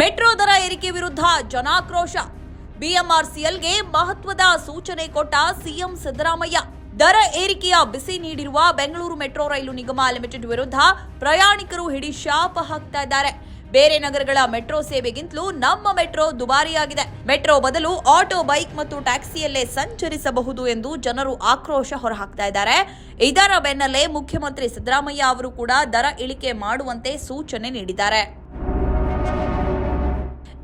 Metro ದರ ಏರಿಕೆ ವಿರುದ್ಧ ಜನಾಕ್ರೋಶ. ಬಿಎಂಆರ್ಸಿಎಲ್ಗೆ ಮಹತ್ವದ ಸೂಚನೆ ಕೊಟ್ಟ ಸಿಎಂ ಸಿದ್ದರಾಮಯ್ಯ. ದರ ಏರಿಕೆಯ ಬಿಸಿ ನೀಡಿರುವ ಬೆಂಗಳೂರು ಮೆಟ್ರೋ ರೈಲು ನಿಗಮ ಲಿಮಿಟೆಡ್ ವಿರುದ್ಧ ಪ್ರಯಾಣಿಕರು ಹಿಡಿ ಶಾಪ ಹಾಕ್ತಾ ಇದ್ದಾರೆ. ಬೇರೆ ನಗರಗಳ ಮೆಟ್ರೋ ಸೇವೆಗಿಂತಲೂ ನಮ್ಮ ಮೆಟ್ರೋ ದುಬಾರಿಯಾಗಿದೆ. ಮೆಟ್ರೋ ಬದಲು ಆಟೋ, ಬೈಕ್ ಮತ್ತು ಟ್ಯಾಕ್ಸಿಯಲ್ಲೇ ಸಂಚರಿಸಬಹುದು ಎಂದು ಜನರು ಆಕ್ರೋಶ ಹೊರಹಾಕ್ತಾ ಇದ್ದಾರೆ. ಇದರ ಬೆನ್ನಲ್ಲೇ ಮುಖ್ಯಮಂತ್ರಿ ಸಿದ್ದರಾಮಯ್ಯ ಅವರು ಕೂಡ ದರ ಇಳಿಕೆ ಮಾಡುವಂತೆ ಸೂಚನೆ ನೀಡಿದ್ದಾರೆ.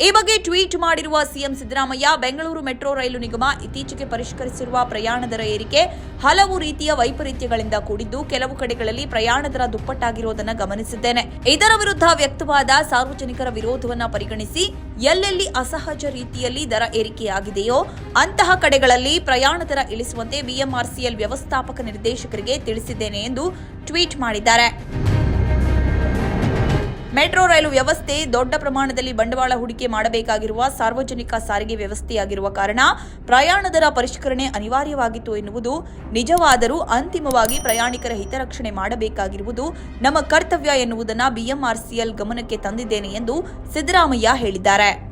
ಈ ಬಗ್ಗೆ ಟ್ವೀಟ್ ಮಾಡಿರುವ ಸಿಎಂ ಸಿದ್ದರಾಮಯ್ಯ, ಬೆಂಗಳೂರು ಮೆಟ್ರೋ ರೈಲು ನಿಗಮ ಇತ್ತೀಚೆಗೆ ಪರಿಷ್ಕರಿಸಿರುವ ಪ್ರಯಾಣ ದರ ಏರಿಕೆ ಹಲವು ರೀತಿಯ ವೈಪರೀತ್ಯಗಳಿಂದ ಕೂಡಿದ್ದು ಕೆಲವು ಕಡೆಗಳಲ್ಲಿ ಪ್ರಯಾಣ ದರ ದುಪ್ಪಟ್ಟಾಗಿರುವುದನ್ನು ಗಮನಿಸಿದ್ದೇನೆ. ಇದರ ವಿರುದ್ಧ ವ್ಯಕ್ತವಾದ ಸಾರ್ವಜನಿಕರ ವಿರೋಧವನ್ನು ಪರಿಗಣಿಸಿ ಎಲ್ಲೆಲ್ಲಿ ಅಸಹಜ ರೀತಿಯಲ್ಲಿ ದರ ಏರಿಕೆಯಾಗಿದೆಯೋ ಅಂತಹ ಕಡೆಗಳಲ್ಲಿ ಪ್ರಯಾಣ ದರ ಇಳಿಸುವಂತೆ ಬಿಎಂಆರ್ಸಿಎಲ್ ವ್ಯವಸ್ಥಾಪಕ ನಿರ್ದೇಶಕರಿಗೆ ತಿಳಿಸಿದ್ದೇನೆ ಎಂದು ಟ್ವೀಟ್ ಮಾಡಿದ್ದಾರೆ. ಮೆಟ್ರೋ ರೈಲು ವ್ಯವಸ್ಥೆ ದೊಡ್ಡ ಪ್ರಮಾಣದಲ್ಲಿ ಬಂಡವಾಳ ಹೂಡಿಕೆ ಮಾಡಬೇಕಾಗಿರುವ ಸಾರ್ವಜನಿಕ ಸಾರಿಗೆ ವ್ಯವಸ್ಥೆಯಾಗಿರುವ ಕಾರಣ ಪ್ರಯಾಣ ದರ ಪರಿಷ್ಕರಣೆ ಅನಿವಾರ್ಯವಾಗಿತ್ತು ಎನ್ನುವುದು ನಿಜವಾದರೂ ಅಂತಿಮವಾಗಿ ಪ್ರಯಾಣಿಕರ ಹಿತರಕ್ಷಣೆ ಮಾಡಬೇಕಾಗಿರುವುದು ನಮ್ಮ ಕರ್ತವ್ಯ ಎನ್ನುವುದನ್ನು ಬಿಎಂಆರ್ಸಿಎಲ್ ಗಮನಕ್ಕೆ ತಂದಿದ್ದೇನೆ ಎಂದು ಸಿದ್ದರಾಮಯ್ಯ ಹೇಳಿದ್ದಾರೆ.